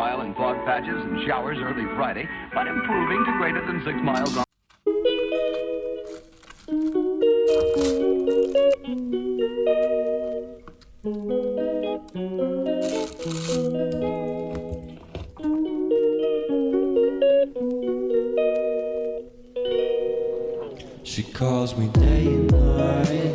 mile in fog patches and showers early Friday, but improving to greater than six miles on. She calls me day and night.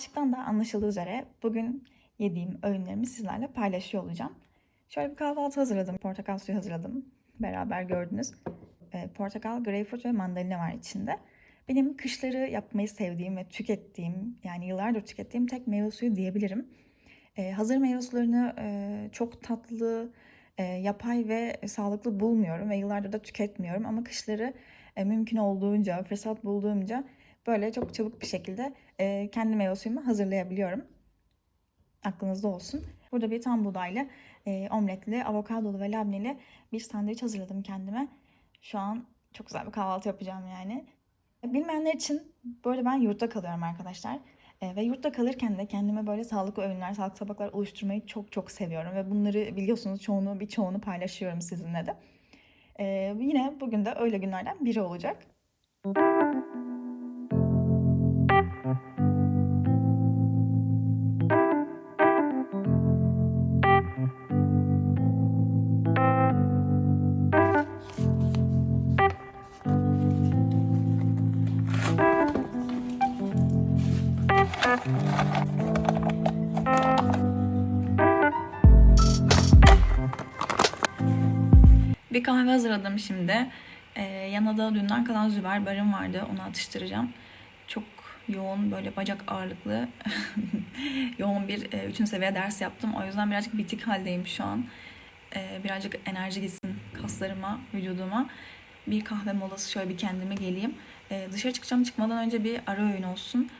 Başlıktan da anlaşıldığı üzere bugün yediğim öğünlerimi sizlerle paylaşıyor olacağım. Şöyle bir kahvaltı hazırladım. Portakal suyu hazırladım. Beraber gördünüz. Ee, portakal, greyfurt ve mandalina var içinde. Benim kışları yapmayı sevdiğim ve tükettiğim, yani yıllardır tükettiğim tek meyve suyu diyebilirim. Ee, hazır meyve sularını e, çok tatlı, e, yapay ve sağlıklı bulmuyorum ve yıllardır da tüketmiyorum. Ama kışları e, mümkün olduğunca, fırsat bulduğumca böyle çok çabuk bir şekilde e, kendi meyve suyumu hazırlayabiliyorum. Aklınızda olsun. Burada bir tam buğdaylı, e, omletli, avokadolu ve labneli bir sandviç hazırladım kendime. Şu an çok güzel bir kahvaltı yapacağım yani. Bilmeyenler için böyle ben yurtta kalıyorum arkadaşlar. E, ve yurtta kalırken de kendime böyle sağlıklı öğünler, sağlıklı tabaklar oluşturmayı çok çok seviyorum. Ve bunları biliyorsunuz çoğunu, birçoğunu paylaşıyorum sizinle de. E, yine bugün de öyle günlerden biri olacak. Bir kahve hazırladım şimdi. Ee, yanına da dünden kalan züber barım vardı. Onu atıştıracağım. Çok yoğun böyle bacak ağırlıklı yoğun bir e, üçüncü seviye ders yaptım. O yüzden birazcık bitik haldeyim şu an. Ee, birazcık enerji gitsin kaslarıma, vücuduma. Bir kahve molası şöyle bir kendime geleyim. Ee, dışarı çıkacağım çıkmadan önce bir ara öğün olsun.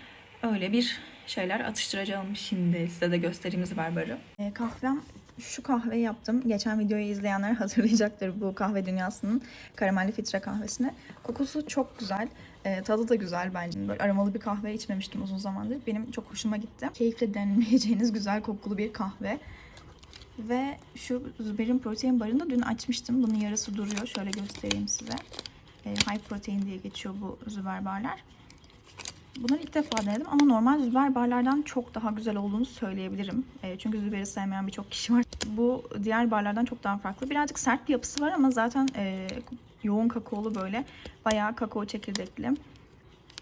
Öyle bir şeyler atıştıracağım şimdi. Size de göstereyim züber barı. Ee, kahvem şu kahveyi yaptım. Geçen videoyu izleyenler hatırlayacaktır bu kahve dünyasının karamelli filtre kahvesini. Kokusu çok güzel. e, tadı da güzel bence. Böyle aromalı bir kahve içmemiştim uzun zamandır. Benim çok hoşuma gitti. Keyifle deneyeceğiniz güzel kokulu bir kahve. Ve şu Züber'in protein barını da dün açmıştım. Bunun yarısı duruyor. Şöyle göstereyim size. E, high protein diye geçiyor bu Züber barlar. Bunları ilk defa denedim ama normal Züber barlardan çok daha güzel olduğunu söyleyebilirim. E, çünkü Züber'i sevmeyen birçok kişi var. Bu diğer barlardan çok daha farklı. Birazcık sert bir yapısı var ama zaten e, yoğun kakaolu böyle bayağı kakao çekirdekli.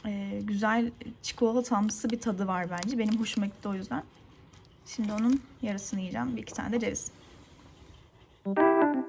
E, güzel çikolatamsı bir tadı var bence. Benim hoşuma gitti o yüzden. Şimdi onun yarısını yiyeceğim. Bir iki tane de ceviz. Arkadaşlar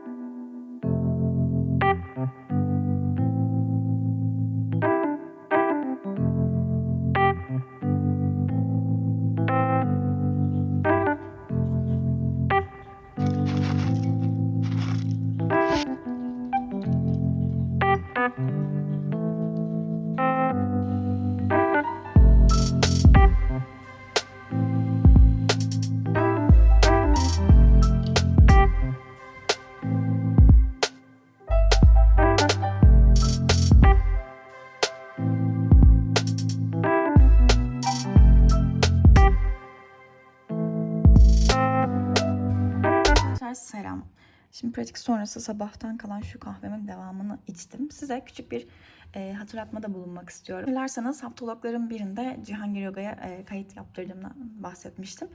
selam. Şimdi pratik sonrası sabahtan kalan şu kahvemin devamını içtim. Size küçük bir e, hatırlatmada bulunmak istiyorum. Hatırlarsanız haftalıkların birinde Cihangir Yoga'ya e, kayıt yaptırdığımdan bahsetmiştim.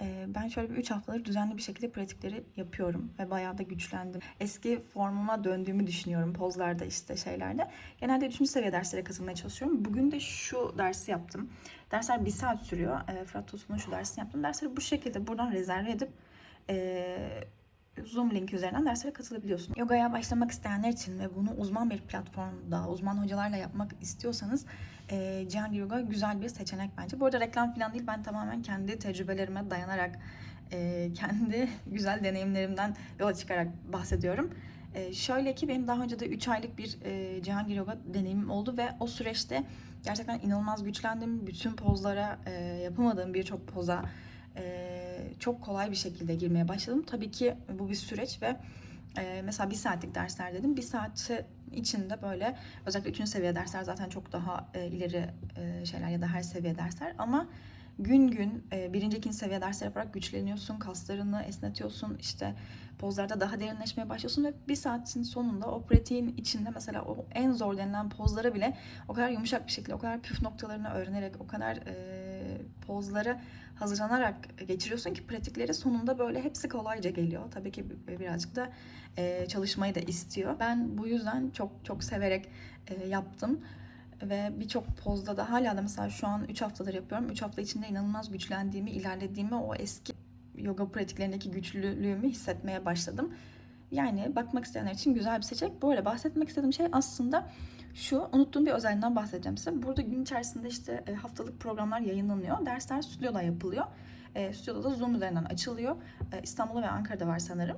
E, ben şöyle bir 3 haftadır düzenli bir şekilde pratikleri yapıyorum ve bayağı da güçlendim. Eski formuma döndüğümü düşünüyorum pozlarda işte şeylerde. Genelde 3. seviye derslere katılmaya çalışıyorum. Bugün de şu dersi yaptım. Dersler bir saat sürüyor. E, Fırat Tosun'un şu dersini yaptım. Dersleri bu şekilde buradan rezerve edip e, Zoom link üzerinden derslere katılabiliyorsunuz. Yogaya başlamak isteyenler için ve bunu uzman bir platformda, uzman hocalarla yapmak istiyorsanız e, Cihangir Yoga güzel bir seçenek bence. Bu arada reklam falan değil, ben tamamen kendi tecrübelerime dayanarak, e, kendi güzel deneyimlerimden yola çıkarak bahsediyorum. E, şöyle ki benim daha önce de 3 aylık bir e, Cihangir Yoga deneyimim oldu ve o süreçte gerçekten inanılmaz güçlendim. Bütün pozlara, e, yapamadığım birçok poza çok kolay bir şekilde girmeye başladım. Tabii ki bu bir süreç ve mesela bir saatlik dersler dedim. Bir saat içinde böyle özellikle üçüncü seviye dersler zaten çok daha ileri şeyler ya da her seviye dersler ama gün gün birinci, ikinci seviye dersler yaparak güçleniyorsun, kaslarını esnetiyorsun, işte pozlarda daha derinleşmeye başlıyorsun ve bir saatin sonunda o pratiğin içinde mesela o en zor denilen pozlara bile o kadar yumuşak bir şekilde, o kadar püf noktalarını öğrenerek, o kadar e, pozları hazırlanarak geçiriyorsun ki pratikleri sonunda böyle hepsi kolayca geliyor. Tabii ki birazcık da e, çalışmayı da istiyor. Ben bu yüzden çok çok severek e, yaptım ve birçok pozda da hala da mesela şu an 3 haftadır yapıyorum. 3 hafta içinde inanılmaz güçlendiğimi, ilerlediğimi, o eski yoga pratiklerindeki güçlülüğümü hissetmeye başladım. Yani bakmak isteyenler için güzel bir seçenek. Bu arada bahsetmek istediğim şey aslında şu, unuttuğum bir özelliğinden bahsedeceğim size. Burada gün içerisinde işte e, haftalık programlar yayınlanıyor. Dersler stüdyoda yapılıyor. E, stüdyoda da Zoom üzerinden açılıyor. E, İstanbul'da ve Ankara'da var sanırım.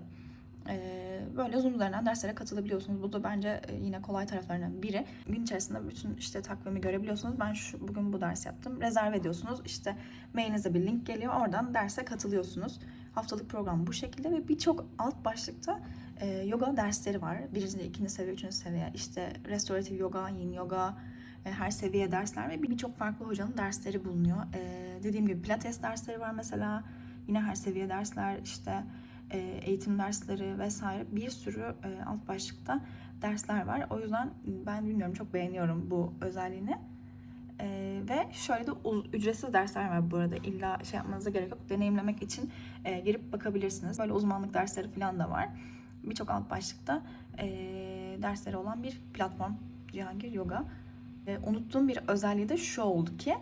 E, böyle Zoom üzerinden derslere katılabiliyorsunuz. Bu da bence e, yine kolay taraflarından biri. Gün içerisinde bütün işte takvimi görebiliyorsunuz. Ben şu, bugün bu ders yaptım. Rezerve ediyorsunuz. İşte mailinize bir link geliyor. Oradan derse katılıyorsunuz. Haftalık program bu şekilde ve birçok alt başlıkta e, yoga dersleri var. Birinci, ikinci seviye, üçüncü seviye. İşte restoratif yoga, yin yoga, e, her seviye dersler ve birçok farklı hocanın dersleri bulunuyor. E, dediğim gibi pilates dersleri var mesela. Yine her seviye dersler, işte e, eğitim dersleri vesaire bir sürü e, alt başlıkta dersler var. O yüzden ben bilmiyorum çok beğeniyorum bu özelliğini. Ee, ve şöyle de ücretsiz dersler var bu arada. İlla şey yapmanıza gerek yok. Deneyimlemek için e, girip bakabilirsiniz. Böyle uzmanlık dersleri falan da var. Birçok alt başlıkta e, dersleri olan bir platform Cihangir Yoga. E, unuttuğum bir özelliği de şu oldu ki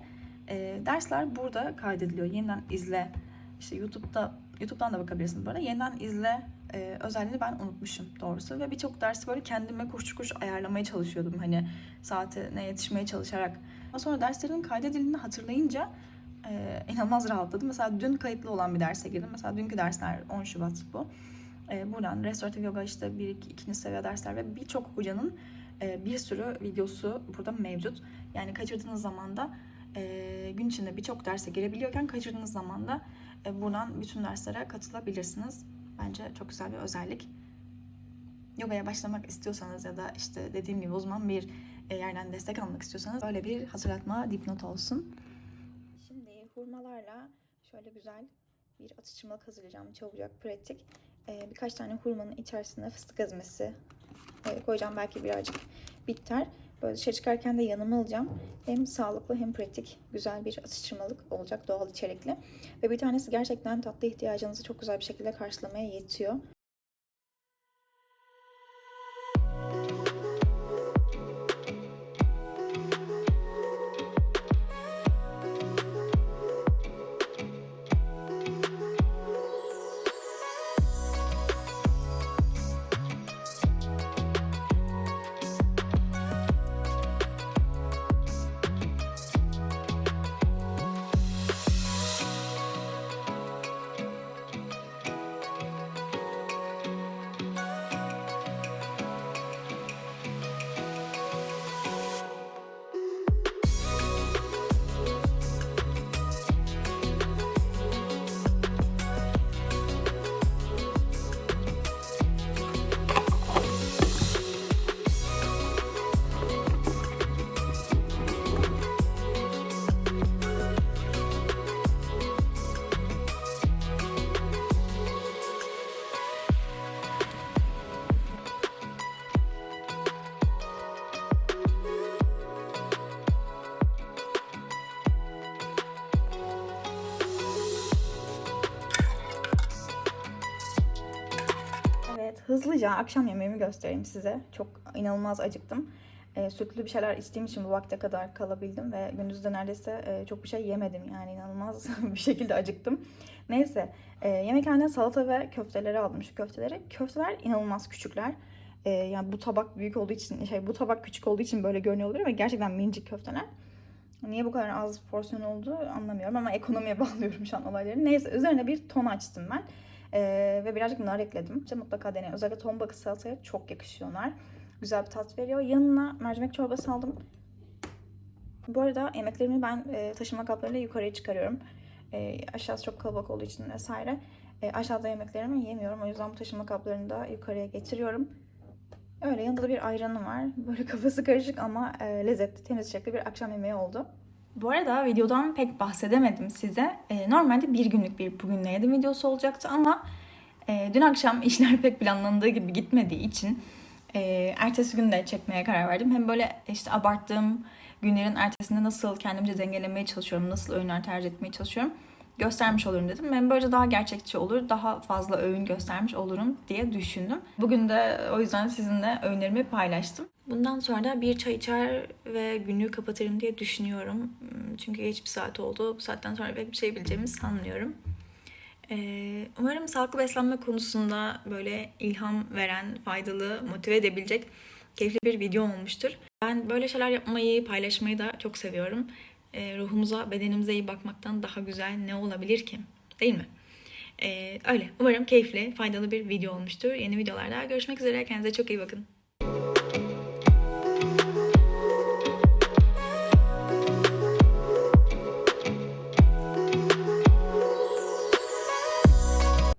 e, dersler burada kaydediliyor. Yeniden izle. İşte YouTube'da YouTube'dan da bakabilirsiniz bu arada. Yeniden izle e, özelliğini ben unutmuşum doğrusu. Ve birçok dersi böyle kendime kuş kuş ayarlamaya çalışıyordum. Hani saatine yetişmeye çalışarak. Ama sonra derslerin kaydedildiğini hatırlayınca e, inanılmaz rahatladım. Mesela dün kayıtlı olan bir derse girdim. Mesela dünkü dersler 10 Şubat bu. E, buradan restoratif yoga işte bir iki, ikinci seviye dersler ve birçok hocanın e, bir sürü videosu burada mevcut. Yani kaçırdığınız zaman da e, gün içinde birçok derse girebiliyorken kaçırdığınız zaman da e, buradan bütün derslere katılabilirsiniz. Bence çok güzel bir özellik. Yogaya başlamak istiyorsanız ya da işte dediğim gibi uzman bir yerden destek almak istiyorsanız böyle bir hatırlatma dipnot olsun. Şimdi hurmalarla şöyle güzel bir atıştırmalık hazırlayacağım. Çabucak, pratik. Ee, birkaç tane hurmanın içerisine fıstık ezmesi e, koyacağım. Belki birazcık bitter. Böyle dışarı çıkarken de yanıma alacağım. Hem sağlıklı hem pratik güzel bir atıştırmalık olacak doğal içerikli. Ve bir tanesi gerçekten tatlı ihtiyacınızı çok güzel bir şekilde karşılamaya yetiyor. Hızlıca akşam yemeğimi göstereyim size. Çok inanılmaz acıktım. E, sütlü bir şeyler içtiğim için bu vakte kadar kalabildim ve gündüzde neredeyse e, çok bir şey yemedim. Yani inanılmaz bir şekilde acıktım. Neyse e, yemekhaneden salata ve köfteleri aldım şu köfteleri. Köfteler inanılmaz küçükler. E, yani bu tabak büyük olduğu için şey bu tabak küçük olduğu için böyle görünüyor olabilir ama gerçekten minicik köfteler. Niye bu kadar az porsiyon oldu anlamıyorum ama ekonomiye bağlıyorum şu an olayları. Neyse üzerine bir ton açtım ben. Ee, ve birazcık nar ekledim. İşte mutlaka deneyin. Özellikle ton bakı salataya çok yakışıyorlar. Güzel bir tat veriyor. Yanına mercimek çorbası aldım. Bu arada yemeklerimi ben e, taşıma kaplarıyla yukarıya çıkarıyorum. E, aşağısı çok kalabalık olduğu için vesaire. E, aşağıda yemeklerimi yemiyorum. O yüzden bu taşıma kaplarını da yukarıya getiriyorum. Öyle yanında da bir ayranım var. Böyle kafası karışık ama e, lezzetli, temiz şekli bir akşam yemeği oldu. Bu arada videodan pek bahsedemedim size. E, normalde bir günlük bir bugün ne yedim videosu olacaktı ama e, dün akşam işler pek planlandığı gibi gitmediği için e, ertesi gün de çekmeye karar verdim. Hem böyle işte abarttığım günlerin ertesinde nasıl kendimce dengelemeye çalışıyorum, nasıl öğünler tercih etmeye çalışıyorum göstermiş olurum dedim. Hem böylece daha gerçekçi olur, daha fazla öğün göstermiş olurum diye düşündüm. Bugün de o yüzden sizinle öğünlerimi paylaştım. Bundan sonra da bir çay içer ve günlüğü kapatırım diye düşünüyorum. Çünkü geç bir saat oldu. Bu saatten sonra pek bir şey bileceğimi sanmıyorum. Ee, umarım sağlıklı beslenme konusunda böyle ilham veren, faydalı, motive edebilecek keyifli bir video olmuştur. Ben böyle şeyler yapmayı, paylaşmayı da çok seviyorum. Ee, ruhumuza, bedenimize iyi bakmaktan daha güzel ne olabilir ki? Değil mi? Ee, öyle. Umarım keyifli, faydalı bir video olmuştur. Yeni videolarda görüşmek üzere. Kendinize çok iyi bakın.